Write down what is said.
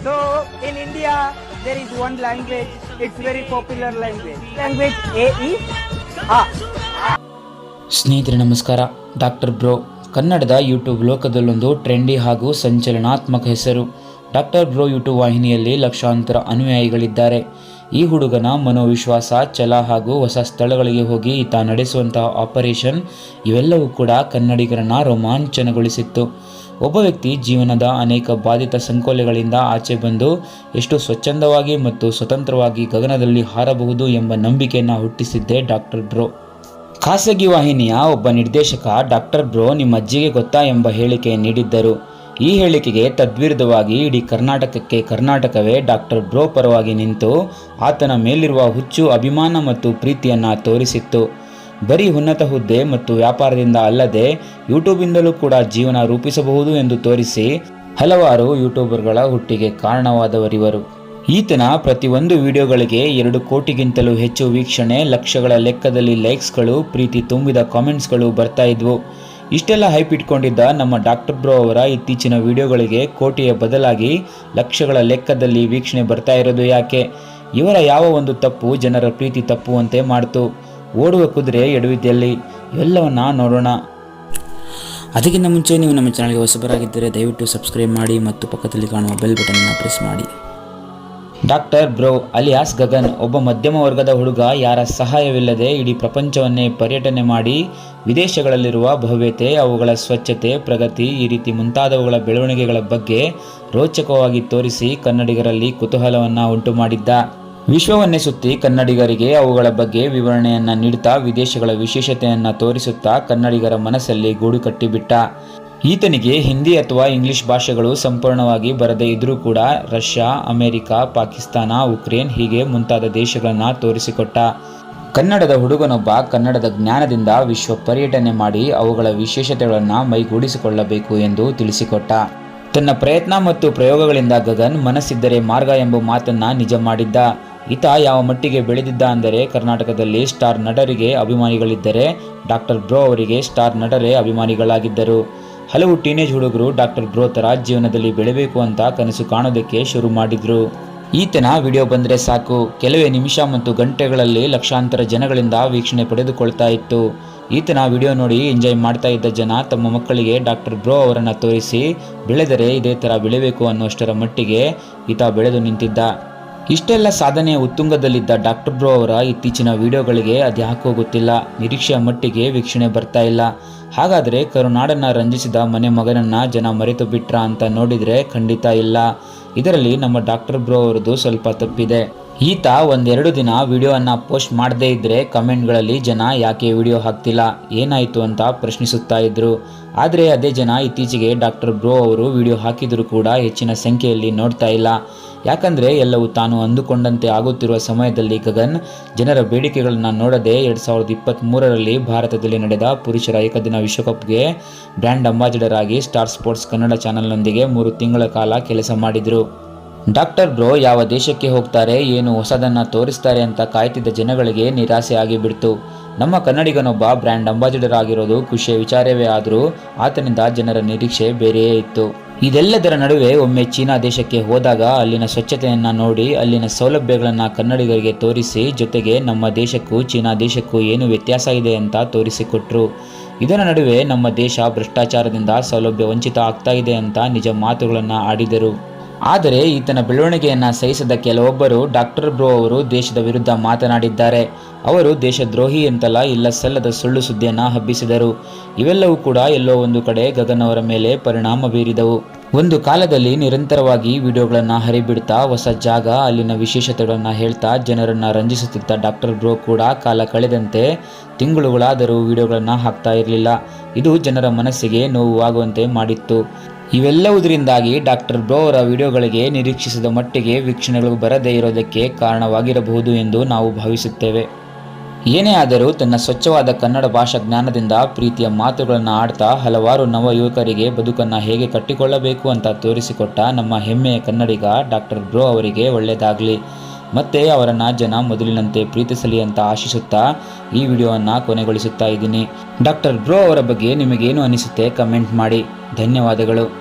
So in India, there is one language. It's very popular language. Language A is A. ಸ್ನೇಹಿತರೆ ನಮಸ್ಕಾರ doctor bro ಕನ್ನಡದ YouTube ಲೋಕದಲ್ಲೊಂದು trendy ಹಾಗೂ ಸಂಚಲನಾತ್ಮಕ ಹೆಸರು ಡಾಕ್ಟರ್ ಬ್ರೋ ಯೂಟ್ಯೂಬ್ ವಾಹಿನಿಯಲ್ಲಿ ಲಕ್ಷಾಂತರ ಅನುಯಾಯಿಗಳಿದ್ದಾರೆ ಈ ಹುಡುಗನ ಮನೋವಿಶ್ವಾಸ ಛಲ ಹಾಗೂ ಹೊಸ ಸ್ಥಳಗಳಿಗೆ ಹೋಗಿ ಈತ ನಡೆಸುವಂತಹ ಆಪರೇಷನ್ ಇವೆಲ್ಲವೂ ಕೂಡ ಕನ್ನಡಿಗರನ್ನ ರೋಮಾಂಚನಗೊಳಿಸಿತ್ತು ಒಬ್ಬ ವ್ಯಕ್ತಿ ಜೀವನದ ಅನೇಕ ಬಾಧಿತ ಸಂಕೋಲೆಗಳಿಂದ ಆಚೆ ಬಂದು ಎಷ್ಟು ಸ್ವಚ್ಛಂದವಾಗಿ ಮತ್ತು ಸ್ವತಂತ್ರವಾಗಿ ಗಗನದಲ್ಲಿ ಹಾರಬಹುದು ಎಂಬ ನಂಬಿಕೆಯನ್ನು ಹುಟ್ಟಿಸಿದ್ದೇ ಡಾಕ್ಟರ್ ಬ್ರೋ. ಖಾಸಗಿ ವಾಹಿನಿಯ ಒಬ್ಬ ನಿರ್ದೇಶಕ ಡಾಕ್ಟರ್ ಬ್ರೋ ನಿಮ್ಮ ಅಜ್ಜಿಗೆ ಗೊತ್ತಾ ಎಂಬ ಹೇಳಿಕೆ ನೀಡಿದ್ದರು. ಈ ಹೇಳಿಕೆಗೆ ತದ್ವಿರುದ್ಧವಾಗಿ ಇಡೀ ಕರ್ನಾಟಕಕ್ಕೆ ಕರ್ನಾಟಕವೇ ಡಾಕ್ಟರ್ ಬ್ರೋ ಪರವಾಗಿ ನಿಂತು ಆತನ ಮೇಲಿರುವ ಹುಚ್ಚು, ಅಭಿಮಾನ ಮತ್ತು ಪ್ರೀತಿಯನ್ನು ತೋರಿಸಿತ್ತು. ಬರೀ ಉನ್ನತ ಹುದ್ದೆ ಮತ್ತು ವ್ಯಾಪಾರದಿಂದ ಅಲ್ಲದೆ ಯೂಟ್ಯೂಬಿಂದಲೂ ಕೂಡ ಜೀವನ ರೂಪಿಸಬಹುದು ಎಂದು ತೋರಿಸಿ ಹಲವಾರು ಯೂಟ್ಯೂಬರ್ಗಳ ಹುಟ್ಟಿಗೆ ಕಾರಣವಾದವರಿವರು. ಈತನ ಪ್ರತಿಯೊಂದು ವಿಡಿಯೋಗಳಿಗೆ ಎರಡು ಕೋಟಿಗಿಂತಲೂ ಹೆಚ್ಚು ವೀಕ್ಷಣೆ, ಲಕ್ಷಗಳ ಲೆಕ್ಕದಲ್ಲಿ ಲೈಕ್ಸ್ಗಳು, ಪ್ರೀತಿ ತುಂಬಿದ ಕಾಮೆಂಟ್ಸ್ಗಳು ಬರ್ತಾ ಇದ್ವು. ಇಷ್ಟೆಲ್ಲ ಹೈಪ್ ಇಟ್ಕೊಂಡಿದ್ದ ನಮ್ಮ ಡಾಕ್ಟರ್ ಬ್ರೋ ಅವರ ಇತ್ತೀಚಿನ ವಿಡಿಯೋಗಳಿಗೆ ಕೋಟಿಯ ಬದಲಾಗಿ ಲಕ್ಷಗಳ ಲೆಕ್ಕದಲ್ಲಿ ವೀಕ್ಷಣೆ ಬರ್ತಾ ಇರೋದು ಯಾಕೆ? ಇವರ ಯಾವ ಒಂದು ತಪ್ಪು ಜನರ ಪ್ರೀತಿ ತಪ್ಪುವಂತೆ ಮಾಡ್ತು. ಓಡುವ ಕುದುರೆ ಎಡುವಿದೆಯಲ್ಲಿ ಇವೆಲ್ಲವನ್ನ ನೋಡೋಣ. ಅದಕ್ಕಿಂತ ಮುಂಚೆ ನೀವು ನಮ್ಮ ಚಾನಲ್ಗೆ ಹೊಸಬರಾಗಿದ್ದರೆ ದಯವಿಟ್ಟು ಸಬ್ಸ್ಕ್ರೈಬ್ ಮಾಡಿ ಮತ್ತು ಪಕ್ಕದಲ್ಲಿ ಕಾಣುವ ಬೆಲ್ ಬಟನ್ನ ಪ್ರೆಸ್ ಮಾಡಿ. ಡಾಕ್ಟರ್ ಬ್ರೋ ಅಲಿಯಾಸ್ ಗಗನ್ ಒಬ್ಬ ಮಧ್ಯಮ ವರ್ಗದ ಹುಡುಗ ಯಾರ ಸಹಾಯವಿಲ್ಲದೆ ಇಡೀ ಪ್ರಪಂಚವನ್ನೇ ಪರ್ಯಟನೆ ಮಾಡಿ ವಿದೇಶಗಳಲ್ಲಿರುವ ಭವ್ಯತೆ ಅವುಗಳ ಸ್ವಚ್ಛತೆ ಪ್ರಗತಿ ಈ ರೀತಿ ಮುಂತಾದವುಗಳ ಬೆಳವಣಿಗೆಗಳ ಬಗ್ಗೆ ರೋಚಕವಾಗಿ ತೋರಿಸಿ ಕನ್ನಡಿಗರಲ್ಲಿ ಕುತೂಹಲವನ್ನು ಉಂಟು ಮಾಡಿದ್ದ ವಿಶ್ವವನ್ನೇ ಸುತ್ತಿ ಕನ್ನಡಿಗರಿಗೆ ಅವುಗಳ ಬಗ್ಗೆ ವಿವರಣೆಯನ್ನ ನೀಡುತ್ತಾ ವಿದೇಶಗಳ ವಿಶೇಷತೆಯನ್ನ ತೋರಿಸುತ್ತಾ ಕನ್ನಡಿಗರ ಮನಸ್ಸಲ್ಲಿ ಗೂಡು ಕಟ್ಟಿಬಿಟ್ಟ. ಈತನಿಗೆ ಹಿಂದಿ ಅಥವಾ ಇಂಗ್ಲಿಷ್ ಭಾಷೆಗಳು ಸಂಪೂರ್ಣವಾಗಿ ಬರದೇ ಇದ್ದರೂ ಕೂಡ ರಷ್ಯಾ, ಅಮೆರಿಕ, ಪಾಕಿಸ್ತಾನ, ಉಕ್ರೇನ್ ಹೀಗೆ ಮುಂತಾದ ದೇಶಗಳನ್ನ ತೋರಿಸಿಕೊಟ್ಟ. ಕನ್ನಡದ ಹುಡುಗನೊಬ್ಬ ಕನ್ನಡದ ಜ್ಞಾನದಿಂದ ವಿಶ್ವ ಪರ್ಯಟನೆ ಮಾಡಿ ಅವುಗಳ ವಿಶೇಷತೆಗಳನ್ನು ಮೈಗೂಡಿಸಿಕೊಳ್ಳಬೇಕು ಎಂದು ತಿಳಿಸಿಕೊಟ್ಟ. ತನ್ನ ಪ್ರಯತ್ನ ಮತ್ತು ಪ್ರಯೋಗಗಳಿಂದ ಗಗನ್ ಮನಸ್ಸಿದ್ದರೆ ಮಾರ್ಗ ಎಂಬ ಮಾತನ್ನ ನಿಜ ಮಾಡಿದ್ದ. ಈತ ಯಾವ ಮಟ್ಟಿಗೆ ಬೆಳೆದಿದ್ದ ಅಂದರೆ ಕರ್ನಾಟಕದಲ್ಲಿ ಸ್ಟಾರ್ ನಟರಿಗೆ ಅಭಿಮಾನಿಗಳಿದ್ದರೆ ಡಾಕ್ಟರ್ ಬ್ರೋ ಅವರಿಗೆ ಸ್ಟಾರ್ ನಟರೇ ಅಭಿಮಾನಿಗಳಾಗಿದ್ದರು. ಹಲವು ಟೀನೇಜ್ ಹುಡುಗರು ಡಾಕ್ಟರ್ ಬ್ರೋ ತರ ಜೀವನದಲ್ಲಿ ಬೆಳೆಬೇಕು ಅಂತ ಕನಸು ಕಾಣೋದಕ್ಕೆ ಶುರು ಮಾಡಿದ್ರು. ಈತನ ವಿಡಿಯೋ ಬಂದರೆ ಸಾಕು. ಕೆಲವೇ ನಿಮಿಷ ಮತ್ತು ಗಂಟೆಗಳಲ್ಲಿ ಲಕ್ಷಾಂತರ ಜನಗಳಿಂದ ವೀಕ್ಷಣೆ ಪಡೆದುಕೊಳ್ತಾ ಇತ್ತು. ಈತನ ವಿಡಿಯೋ ನೋಡಿ ಎಂಜಾಯ್ ಮಾಡ್ತಾ ಇದ್ದ ಜನ ತಮ್ಮ ಮಕ್ಕಳಿಗೆ ಡಾಕ್ಟರ್ ಬ್ರೋ ಅವರನ್ನು ತೋರಿಸಿ, ಬೆಳೆದರೆ ಇದೇ ಥರ ಬೆಳೆಬೇಕು ಅನ್ನುವಷ್ಟರ ಮಟ್ಟಿಗೆ ಈತ ಬೆಳೆದು ನಿಂತಿದ್ದ. ಇಷ್ಟೆಲ್ಲ ಸಾಧನೆಯ ಉತ್ತುಂಗದಲ್ಲಿದ್ದ ಡಾಕ್ಟರ್ ಬ್ರೋ ಅವರ ಇತ್ತೀಚಿನ ವಿಡಿಯೋಗಳಿಗೆ ಅದ್ಯಾಕೋ ಗೊತ್ತಿಲ್ಲ ನಿರೀಕ್ಷೆಯ ಮಟ್ಟಿಗೆ ವೀಕ್ಷಣೆ ಬರ್ತಾ ಇಲ್ಲ. ಹಾಗಾದರೆ ಕರುನಾಡನ್ನು ರಂಜಿಸಿದ ಮನೆ ಮಗನನ್ನು ಜನ ಮರೆತು ಬಿಟ್ರ ಅಂತ ನೋಡಿದರೆ ಖಂಡಿತ ಇಲ್ಲ. ಇದರಲ್ಲಿ ನಮ್ಮ ಡಾಕ್ಟರ್ ಬ್ರೋ ಅವರದು ಸ್ವಲ್ಪ ತಪ್ಪಿದೆ. ಈತ ಒಂದೆರಡು ದಿನ ವಿಡಿಯೋವನ್ನು ಪೋಸ್ಟ್ ಮಾಡದೇ ಇದ್ದರೆ ಕಮೆಂಟ್ಗಳಲ್ಲಿ ಜನ ಯಾಕೆ ವಿಡಿಯೋ ಹಾಕ್ತಿಲ್ಲ, ಏನಾಯಿತು ಅಂತ ಪ್ರಶ್ನಿಸುತ್ತಾ ಇದ್ದರು ಆದರೆ ಅದೇ ಜನ ಇತ್ತೀಚೆಗೆ ಡಾಕ್ಟರ್ ಬ್ರೋ ಅವರು ವಿಡಿಯೋ ಹಾಕಿದರೂ ಕೂಡ ಹೆಚ್ಚಿನ ಸಂಖ್ಯೆಯಲ್ಲಿ ನೋಡ್ತಾ ಇಲ್ಲ. ಯಾಕಂದರೆ ಎಲ್ಲವೂ ತಾನು ಅಂದುಕೊಂಡಂತೆ ಆಗುತ್ತಿರುವ ಸಮಯದಲ್ಲಿ ಗಗನ್ ಜನರ ಬೇಡಿಕೆಗಳನ್ನು ನೋಡದೆ ಎರಡು ಸಾವಿರದ ಇಪ್ಪತ್ತ್ಮೂರರಲ್ಲಿ ಭಾರತದಲ್ಲಿ ನಡೆದ ಪುರುಷರ ಏಕದಿನ ವಿಶ್ವಕಪ್ಗೆ ಬ್ರ್ಯಾಂಡ್ ಅಂಬಾಸಿಡರ್ ಆಗಿ ಸ್ಟಾರ್ ಸ್ಪೋರ್ಟ್ಸ್ ಕನ್ನಡ ಚಾನಲ್ನೊಂದಿಗೆ ಮೂರು ತಿಂಗಳ ಕಾಲ ಕೆಲಸ ಮಾಡಿದರು. ಡಾಕ್ಟರ್ ಬ್ರೋ, ಯಾವ ದೇಶಕ್ಕೆ ಹೋಗ್ತಾರೆ, ಏನು ಹೊಸದನ್ನು ತೋರಿಸ್ತಾರೆ ಅಂತ ಕಾಯ್ತಿದ್ದ ಜನಗಳಿಗೆ ನಿರಾಸೆ ಆಗಿಬಿಡ್ತು. ನಮ್ಮ ಕನ್ನಡಿಗನೊಬ್ಬ ಬ್ರ್ಯಾಂಡ್ ಅಂಬಾಸಿಡರ್ ಆಗಿರೋದು ಖುಷಿಯ ವಿಚಾರವೇ ಆದರೂ ಆತನಿಂದ ಜನರ ನಿರೀಕ್ಷೆ ಬೇರೆಯೇ ಇತ್ತು. ಇದೆಲ್ಲದರ ನಡುವೆ ಒಮ್ಮೆ ಚೀನಾ ದೇಶಕ್ಕೆ ಹೋದಾಗ ಅಲ್ಲಿನ ಸ್ವಚ್ಛತೆಯನ್ನು ನೋಡಿ, ಅಲ್ಲಿನ ಸೌಲಭ್ಯಗಳನ್ನು ಕನ್ನಡಿಗರಿಗೆ ತೋರಿಸಿ, ಜೊತೆಗೆ ನಮ್ಮ ದೇಶಕ್ಕೂ ಚೀನಾ ದೇಶಕ್ಕೂ ಏನು ವ್ಯತ್ಯಾಸ ಇದೆ ಅಂತ ತೋರಿಸಿಕೊಟ್ರು. ಇದರ ನಡುವೆ ನಮ್ಮ ದೇಶ ಭ್ರಷ್ಟಾಚಾರದಿಂದ ಸೌಲಭ್ಯ ವಂಚಿತ ಆಗ್ತಾ ಇದೆ ಅಂತ ನಿಜ ಮಾತುಗಳನ್ನು ಆಡಿದರು. ಆದರೆ ಈತನ ಬೆಳವಣಿಗೆಯನ್ನು ಸಹಿಸದ ಕೆಲವೊಬ್ಬರು ಡಾಕ್ಟರ್ ಬ್ರೋ ಅವರು ದೇಶದ ವಿರುದ್ಧ ಮಾತನಾಡಿದ್ದಾರೆ. ಅವರು ದೇಶದ್ರೋಹಿ ಅಂತಲ್ಲ ಇಲ್ಲ ಸಲ್ಲದ ಸುಳ್ಳು ಸುದ್ದಿಯನ್ನು ಹಬ್ಬಿಸಿದರು. ಇವೆಲ್ಲವೂ ಕೂಡ ಎಲ್ಲೋ ಒಂದು ಕಡೆ ಗಗನ್ ಅವರ ಮೇಲೆ ಪರಿಣಾಮ ಬೀರಿದವು. ಒಂದು ಕಾಲದಲ್ಲಿ ನಿರಂತರವಾಗಿ ವಿಡಿಯೋಗಳನ್ನು ಹರಿಬಿಡ್ತಾ ಹೊಸ ಜಾಗ, ಅಲ್ಲಿನ ವಿಶೇಷತೆಗಳನ್ನು ಹೇಳ್ತಾ ಜನರನ್ನು ರಂಜಿಸುತ್ತಿದ್ದ ಡಾಕ್ಟರ್ ಬ್ರೋ ಕೂಡ ಕಾಲ ಕಳೆದಂತೆ ತಿಂಗಳುಗಳಾದರೂ ವಿಡಿಯೋಗಳನ್ನು ಹಾಕ್ತಾ ಇರಲಿಲ್ಲ. ಇದು ಜನರ ಮನಸ್ಸಿಗೆ ನೋವು ಆಗುವಂತೆ ಮಾಡಿತ್ತು. ಇವೆಲ್ಲವುದರಿಂದಾಗಿ ಡಾಕ್ಟರ್ ಬ್ರೋ ಅವರ ವಿಡಿಯೋಗಳಿಗೆ ನಿರೀಕ್ಷಿಸಿದ ಮಟ್ಟಿಗೆ ವೀಕ್ಷಣೆಗಳು ಬರದೇ ಇರೋದಕ್ಕೆ ಕಾರಣವಾಗಿರಬಹುದು ಎಂದು ನಾವು ಭಾವಿಸುತ್ತೇವೆ. ಏನೇ ಆದರೂ ತನ್ನ ಸ್ವಚ್ಛವಾದ ಕನ್ನಡ ಭಾಷಾ ಜ್ಞಾನದಿಂದ ಪ್ರೀತಿಯ ಮಾತುಗಳನ್ನು ಆಡ್ತಾ ಹಲವಾರು ನವ ಯುವಕರಿಗೆ ಬದುಕನ್ನು ಹೇಗೆ ಕಟ್ಟಿಕೊಳ್ಳಬೇಕು ಅಂತ ತೋರಿಸಿಕೊಟ್ಟ ನಮ್ಮ ಹೆಮ್ಮೆಯ ಕನ್ನಡಿಗ ಡಾಕ್ಟರ್ ಬ್ರೋ ಅವರಿಗೆ ಒಳ್ಳೆಯದಾಗಲಿ. ಮತ್ತೆ ಅವರನ್ನು ಜನ ಮೊದಲಿನಂತೆ ಪ್ರೀತಿಸಲಿ ಅಂತ ಆಶಿಸುತ್ತಾ ಈ ವಿಡಿಯೋವನ್ನು ಕೊನೆಗೊಳಿಸುತ್ತಾ ಇದ್ದೀನಿ. ಡಾಕ್ಟರ್ ಬ್ರೋ ಅವರ ಬಗ್ಗೆ ನಿಮಗೇನು ಅನಿಸುತ್ತೆ ಕಮೆಂಟ್ ಮಾಡಿ. ಧನ್ಯವಾದಗಳು.